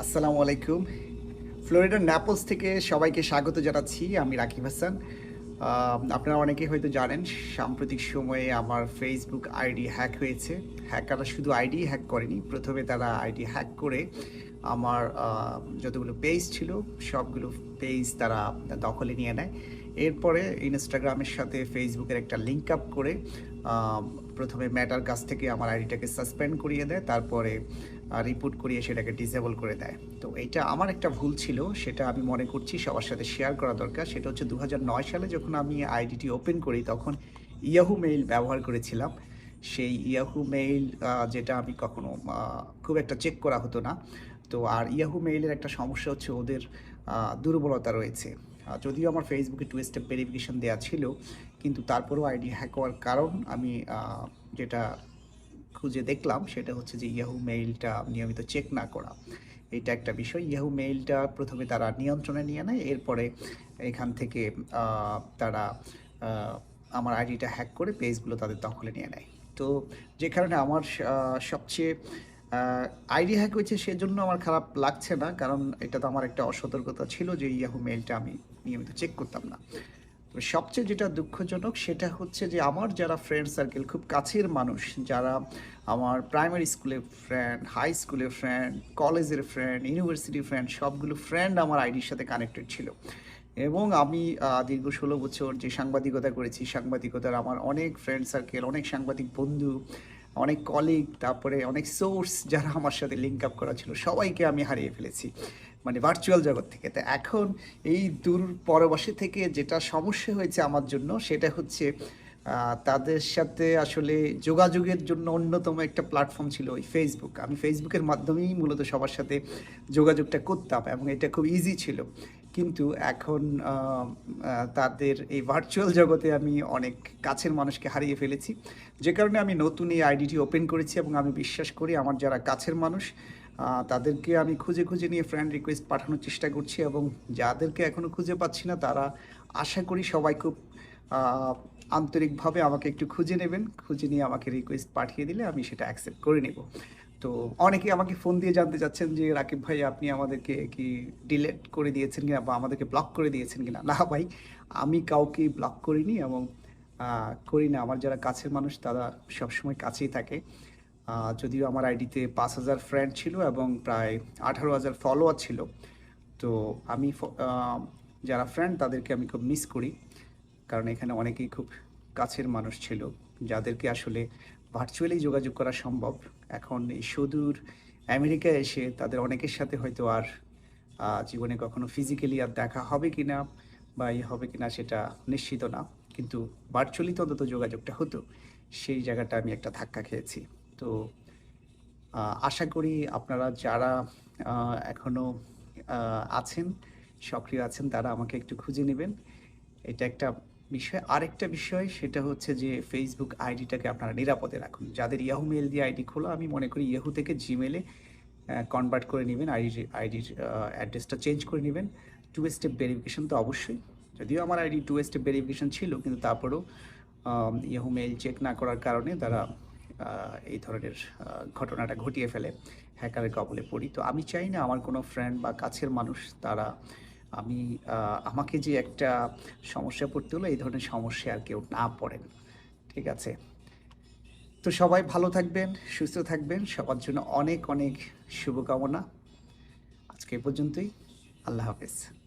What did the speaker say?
আসসালামু আলাইকুম। ফ্লোরিডার ন্যাপলস থেকে সবাইকে স্বাগত জানাচ্ছি, আমি রাকিব হাসান। আপনারা অনেকেই হয়তো জানেন, সাম্প্রতিক সময়ে আমার ফেসবুক আইডি হ্যাক হয়েছে। হ্যাকাররা শুধু আইডি হ্যাক করেনি, প্রথমে তারা আইডি হ্যাক করে আমার যতগুলো পেজ ছিল, সবগুলো পেজ তারা দখলে নিয়ে নেয়। এরপরে ইনস্টাগ্রামের সাথে ফেসবুকের একটা লিঙ্ক আপ করে প্রথমে ম্যাটার কাছ থেকে আমার আইডিটাকে সাসপেন্ড করিয়ে দেয়, তারপরে রিপোর্ট করিয়ে সেটাকে ডিসেবল করে দেয়। তো এইটা আমার একটা ভুল ছিল, সেটা আমি মনে করছি সবার সাথে শেয়ার করা দরকার। সেটা হচ্ছে দু হাজার নয় সালে যখন আমি আইডিটি ওপেন করি, তখন ইয়াহু মেইল ব্যবহার করেছিলাম। সেই ইয়াহু মেইল যেটা আমি কখনো খুব একটা চেক করা হতো না। তো আর ইয়াহু মেইলের একটা সমস্যা হচ্ছে ওদের দুর্বলতা রয়েছে। যদিও আমার ফেসবুকে টু স্টেপ ভেরিফিকেশন দেওয়া ছিল, কিন্তু তারপরেও আইডি হ্যাক হওয়ার কারণ আমি যেটা খুঁজে দেখলাম সেটা হচ্ছে যে ইয়াহু মেইলটা নিয়মিত চেক না করা। এটা একটা বিষয়। ইয়াহু মেইলটা প্রথমে তারা নিয়ন্ত্রণে নিয়ে নেয়, এরপরে এখান থেকে তারা আমার আইডিটা হ্যাক করে পেজগুলো তাদের দখলে নিয়ে নেয়। তো যে কারণে আমার সবচেয়ে আইডি হ্যাক হয়েছে সেজন্য আমার খারাপ লাগছে না, কারণ এটা তো আমার একটা অসতর্কতা ছিল যে ইয়াহু মেইলটা আমি নিয়মিত চেক করতাম না। সবচেয়ে যেটা দুঃখজনক সেটা হচ্ছে যে আমার যারা ফ্রেন্ড সার্কেল খুব কাছের মানুষ, যারা আমার প্রাইমারি স্কুলের ফ্রেন্ড হাই স্কুলের ফ্রেন্ড কলেজের ফ্রেন্ড ইউনিভার্সিটির ফ্রেন্ড সবগুলো ফ্রেন্ড আমার আইডির সাথে কানেক্টেড ছিল। এবং আমি দীর্ঘ ষোলো বছর যে সাংবাদিকতা করেছি, সাংবাদিকতার আমার অনেক ফ্রেন্ড সার্কেল অনেক সাংবাদিক বন্ধু অনেক কলিগ তারপরে অনেক সোর্স যারা আমার সাথে লিঙ্ক আপ করা ছিল, সবাইকে আমি হারিয়ে ফেলেছি মানে ভার্চুয়াল জগৎ থেকে। তো এখন এই দূর পরবাসী থেকে যেটা সমস্যা হয়েছে আমার জন্য, সেটা হচ্ছে তাদের সাথে আসলে যোগাযোগের জন্য অন্যতম একটা প্ল্যাটফর্ম ছিল ওই ফেসবুক আমি ফেসবুকের মাধ্যমেই মূলত সবার সাথে যোগাযোগটা করতাম এবং এটা খুব ইজি ছিল। কিন্তু এখন তাদের এই ভার্চুয়াল জগতে আমি অনেক কাছের মানুষকে হারিয়ে ফেলেছি। যে কারণে আমি নতুন এই আইডিটি ওপেন করেছি এবং আমি বিশ্বাস করি আমার যারা কাছের মানুষ তাদেরকে আমি খুঁজে খুঁজে নিয়ে ফ্রেন্ড রিকোয়েস্ট পাঠানোর চেষ্টা করছি এবং যাদেরকে এখনও খুঁজে পাচ্ছি না, তারা আশা করি সবাই খুব আন্তরিকভাবে আমাকে একটু খুঁজে নেবেন। খুঁজে নিয়ে আমাকে রিকোয়েস্ট পাঠিয়ে দিলে আমি সেটা অ্যাকসেপ্ট করে নেব। তো অনেকে আমাকে ফোন দিয়ে জানতে চাচ্ছেন যে, রাকিব ভাই, আপনি আমাদেরকে কি ডিলেট করে দিয়েছেন কিনা বা আমাদেরকে ব্লক করে দিয়েছেন কিনা? না ভাই, আমি কাউকে ব্লক করিনি এবং করি না। আমার যারা কাছের মানুষ, তারা সবসময় কাছেই থাকে। যদিও আমার আইডিতে পাঁচ হাজার ফ্রেন্ড ছিল এবং প্রায় আঠারো হাজার ফলোয়ার ছিল। তো আমি যারা ফ্রেন্ড তাদেরকে আমি খুব মিস করি। কারণ এখানে অনেকেই খুব কাছের মানুষ ছিল, যাদেরকে আসলে ভার্চুয়ালি যোগাযোগ করা সম্ভব। এখন এই সুদূর আমেরিকায় এসে তাদের অনেকের সাথে হয়তো আর জীবনে কখনো ফিজিক্যালি আর দেখা হবে কি না বা ইয়ে হবে কি না সেটা নিশ্চিত না। কিন্তু ভার্চুয়ালি তো অন্তত যোগাযোগটা হতো সেই জায়গাটা আমি একটা ধাক্কা খেয়েছি। তো আশা করি আপনারা যারা আহ, এখনও আছেন সক্রিয় আছেন তারা আমাকে একটু খুঁজে নেবেন। এটা একটা বিষয়, আরেকটা বিষয় সেটা হচ্ছে যে ফেসবুক আইডিটাকে আপনারা নিরাপদে রাখুন। যাদের ইয়াহু মেল দিয়ে আইডি খোলা, আমি মনে করি ইয়াহু থেকে জিমেলে কনভার্ট করে নেবেন, আইডি, আইডির অ্যাড্রেসটা চেঞ্জ করে নেবেন। টু স্টেপ ভেরিফিকেশন তো অবশ্যই। যদিও আমার আইডি টু স্টেপ ভেরিফিকেশন ছিল, কিন্তু তারপরেও ইয়াহু মেল চেক না করার কারণে তারা এই ধরনের ঘটনাটা ঘটিয়ে ফেলে। হ্যাকারের কবলে পড়ি। তো আমি চাই না আমার কোনো ফ্রেন্ড বা কাছের মানুষ তারা আমি আমাকে যে একটা সমস্যা পড়তে হলো, এই ধরনের সমস্যা আর কেউ না পড়েন। ঠিক আছে? তো সবাই ভালো থাকবেন, সুস্থ থাকবেন। সবার জন্য অনেক অনেক শুভকামনা। আজকে পর্যন্তই। আল্লাহ হাফেজ।